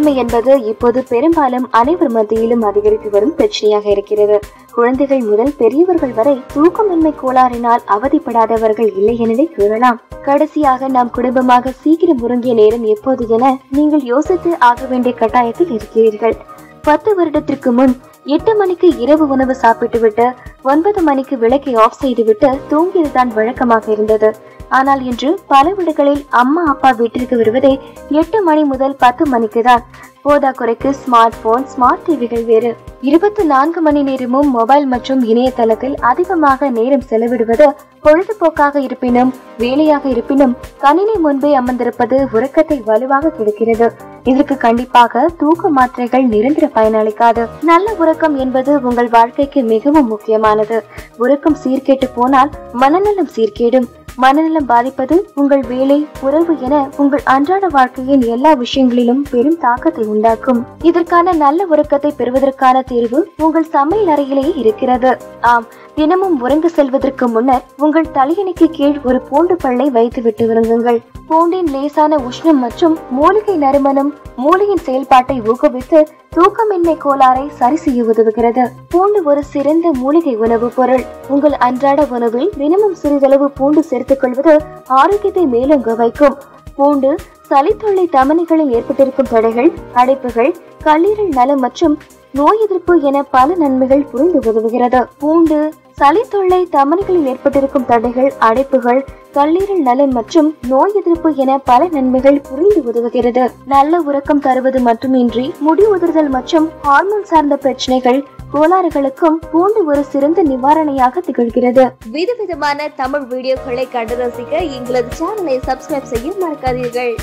தூக்கமின்மை என்பது இப்போது பெரும்பாலும் அனைவர் மத்தியிலும் அதிகரித்து வரும் பிரச்சனையாக இருக்கிறது. குழந்தைகள் முதல் பெரியவர்கள் வரை தூக்கமின்மை கோளாறினால் அவதிப்படாதவர்கள் இல்லை எனவே கூறலாம். கடைசியாக நாம் குடும்பமாக சீக்கிரம் உறங்கிய நேரம் எப்போது என நீங்கள் யோசித்து ஆக வேண்டிய கட்டாயத்தில் இருக்கிறீர்கள். பத்து வருடத்திற்கு முன் எட்டு மணிக்கு இரவு உணவு சாப்பிட்டுவிட்டு ஒன்பது மணிக்கு விளக்கை ஆஃப் செய்துவிட்டு தூங்கியதுதான் வழக்கமாக இருந்தது. ஆனால் இன்று பல வீடுகளில் அம்மா அப்பா வீட்டிற்கு வருவதே எட்டு மணி முதல் பத்து மணிக்கு தான் போதாக்குறைக்கு ஸ்மார்ட் போன் ஸ்மார்ட் டிவிகள் வேறு. இருபத்தி நான்கு மணி நேரமும் மொபைல் மற்றும் இணையதளத்தில் அதிகமாக நேரம் செலவிடுவது பொழுதுபோக்காக இருப்பினும் வேலையாக இருப்பினும் கணினி முன்பே அமர்ந்திருப்பது உறக்கத்தை வலுவாக கெடுக்கிறது. இதற்கு கண்டிப்பாக தூக்க மாத்திரைகள் நிரந்தர பயனளிக்காது. நல்ல உறக்கம் என்பது உங்கள் வாழ்க்கைக்கு மிகவும் முக்கியமானது. உறக்கம் சீர்கேட்டு போனால் மனநலம் சீர்கேடும். மனநலம் பாதிப்பது உங்கள் வேலை உறவு என உங்கள் அன்றாட வாழ்க்கையின் எல்லா விஷயங்களிலும் பெரும் தாக்கத்தை உண்டாக்கும். இதற்கான நல்ல உறக்கத்தை பெறுவதற்கான தீர்வு உங்கள் சமையல் அறையிலேயே இருக்கிறது. ஆம் தினமும் உறங்க செல்வதற்கு முன்னர் உங்கள் தலையணைக்கு கீழ் ஒரு பூண்டு பல்லை வைத்து விட்டு உறங்குங்கள் பூண்டின் லேசான உஷ்ணம் மற்றும் மூலிகை நறுமணம் மூளையின் செயல்பாட்டை ஊக்குவித்து தூக்கமின்மை கோளாறை சரி செய்ய உதவுகிறது. பூண்டு ஒரு சிறந்த மூலிகை உணவுப் பொருள். உங்கள் அன்றாட உணவில் தினமும் சிறிதளவு பூண்டு சேர்த்துக் கொள்வது ஆரோக்கியத்தை மேலோங்க வைக்கும் பூண்டு சளித்தொல்லை தமனிகளில் ஏற்பட்டிருக்கும் தடைகள் அடைப்புகள் கல்லீரல் நலம் மற்றும் நோய் எதிர்ப்பு என பல நன்மைகள் புரிந்து உதவுகிறது. பூண்டு சளி தொல்லை தமனிகளில் ஏற்பட்டிருக்கும் தடைகள் அடைப்புகள் கல்லீரல் நலன் மற்றும் நோய் எதிர்ப்பு என பல நன்மைகள் புரிந்து உதவுகிறது. நல்ல உறக்கம் தருவது மட்டுமின்றி முடி உதிர்தல் மற்றும் ஹார்மோன் சார்ந்த பிரச்சனைகள் கோளாறுகளுக்கும் பூண்டு ஒரு சிறந்த நிவாரணையாக திகழ்கிறது. விதவிதமான தமிழ் வீடியோக்களை கண்டு ரசிக்க எங்களது சேனலை சப்ஸ்கிரைப் செய்ய மறக்காதீர்கள்.